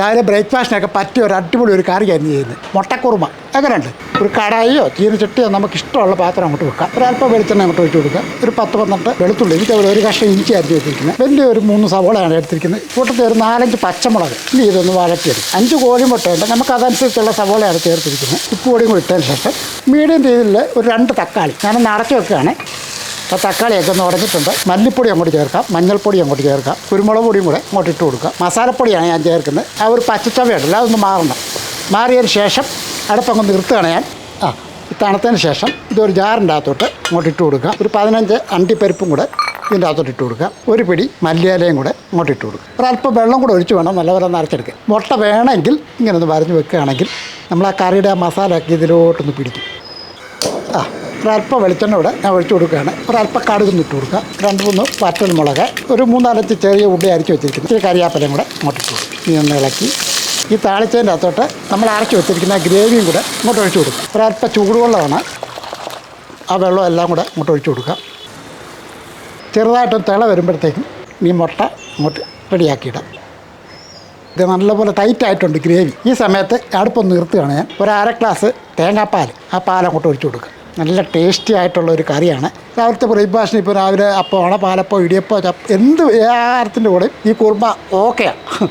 രാവിലെ ബ്രേക്ക്ഫാസ്റ്റിനൊക്കെ പറ്റിയ ഒരു അടിപൊളി ഒരു കറിയായിരുന്നു ചെയ്യുന്നത്. മുട്ടക്കുറുമ. അങ്ങനെയുണ്ട് ഒരു കടായിയോ ചീനച്ചട്ടിയോ നമുക്ക് ഇഷ്ടമുള്ള പാത്രം അങ്ങോട്ട് വെക്കാം. ഒരല്പം വെളിച്ചെണ്ണ അങ്ങോട്ട് വെച്ച് കൊടുക്കുക. ഒരു പത്ത് പന്ത്രണ്ട് വെളുത്തുള്ളി. എനിക്ക് ഒരു കഷ്ണം ഇഞ്ചി അരിഞ്ഞ് വെച്ചിരിക്കുന്നത്. വലിയ ഒരു മൂന്ന് സവോളയാണ് എടുത്തിരിക്കുന്നത്. കൂട്ടത്തിൽ ഒരു നാലഞ്ച് പച്ചമുളക്. ഇനി ഇതൊന്ന് വഴറ്റിയെടുക്കും. അഞ്ച് കോഴിമുട്ടയുണ്ട് നമുക്ക് അതനുസരിച്ചുള്ള സവോളയാണ് ചേർത്തിരിക്കുന്നത്. ഉപ്പ് പൊടിയും കൂടി ഇട്ടതിന് ശേഷം മീഡിയം രീതിയിൽ ഒരു രണ്ട് തക്കാളി. ഞാനൊന്ന് അടച്ചു വെക്കുകയാണ്. അപ്പോൾ തക്കാളിയൊക്കെ ഒന്ന് ഉടഞ്ഞിട്ടുണ്ട്. മല്ലിപ്പൊടി അങ്ങോട്ട് ചേർക്കാം മഞ്ഞൾപ്പൊടി അങ്ങോട്ട് ചേർക്കാം കുരുമുളക് പൊടിയും കൂടെ അങ്ങോട്ട് ഇട്ട് കൊടുക്കാം. മസാലപ്പൊടിയാണ് ഞാൻ ചേർക്കുന്നത്. ആ ഒരു പച്ചച്ചവയുണ്ടല്ലോ അതൊന്ന് മാറണം. മാറിയതിന് ശേഷം അടുപ്പങ്ങ് നിർത്തുകയാണ് ഞാൻ. ആ തണുത്തതിന് ശേഷം ഇതൊരു ജാറിന്റെ അകത്തോട്ട് അങ്ങോട്ട് ഇട്ട് കൊടുക്കുക ഒരു പതിനഞ്ച് അണ്ടിപ്പരിപ്പും കൂടെ ഇതിന്റെ അകത്തോട്ട് ഇട്ട് കൊടുക്കുക ഒരു പിടി മല്ലിയിലയും കൂടെ അങ്ങോട്ട് ഇട്ട് കൊടുക്കുക ഒരല്പം വെള്ളം കൂടെ ഒഴിച്ച് വേണം നല്ലപോലെ നരച്ചെടുക്കുക മുട്ട വേണമെങ്കിൽ ഇങ്ങനെ ഒന്ന് വരഞ്ഞ് വെക്കുകയാണെങ്കിൽ നമ്മൾ ആ കറിയുടെ ആ മസാലയൊക്കെ ഇതിലോട്ടൊന്ന് പിടിക്കും. ആ. ഒരല്പം വെളിച്ചെണ്ണ ഇവിടെ ഞാൻ ഒഴിച്ചു കൊടുക്കുകയാണ്. ഒരല്പം കടുക് ഇട്ട് കൊടുക്കുക. രണ്ട് മൂന്ന് വറ്റൽ മുളക് ഒരു മൂന്നാലഞ്ച് ചെറിയ ഉള്ളി അരച്ച് വെച്ചിരിക്കുന്നത് ഇച്ചിരി കറിയാപ്പലയും കൂടെ ഇങ്ങോട്ട് കൊടുക്കും ഇനി ഒന്ന് ഇളക്കി. ഈ താളിച്ചതിന്റെ അകത്തോട്ട് നമ്മൾ അരച്ച് വെച്ചിരിക്കുന്ന ഗ്രേവിയും കൂടെ ഇങ്ങോട്ട് ഒഴിച്ചു കൊടുക്കും ഒരല്പം ചൂടുവെള്ളമാണ്. ആ വെള്ളം എല്ലാം കൂടെ ഇങ്ങോട്ട് ഒഴിച്ചു കൊടുക്കാം ചെറുതായിട്ടൊന്ന് തിള വരുമ്പോഴത്തേക്കും ഈ മുട്ട ഇങ്ങോട്ട് റെഡിയാക്കിയിടാം. ഇത് നല്ലപോലെ ടൈറ്റ് ആയിട്ടുണ്ട് ഗ്രേവി. ഈ സമയത്ത് അടുപ്പൊന്ന് നിർത്തുകയാണ് ഞാൻ. ഒരു അര ഗ്ലാസ് തേങ്ങാപ്പാൽ ആ പാൽ അങ്ങോട്ട് ഒഴിച്ചു കൊടുക്കുക. നല്ല ടേസ്റ്റി ആയിട്ടുള്ള ഒരു കറിയാണ്. രാവിലത്തെ ബ്രേക്ക്ഫാസ്റ്റിന് ഇപ്പോൾ രാവിലെ അപ്പമാണ് പാലപ്പോ ഇടിയപ്പോ എന്ത് ആഹാരത്തിന്റെ കൂടെ ഈ കുറുമ ഓക്കെയാണ്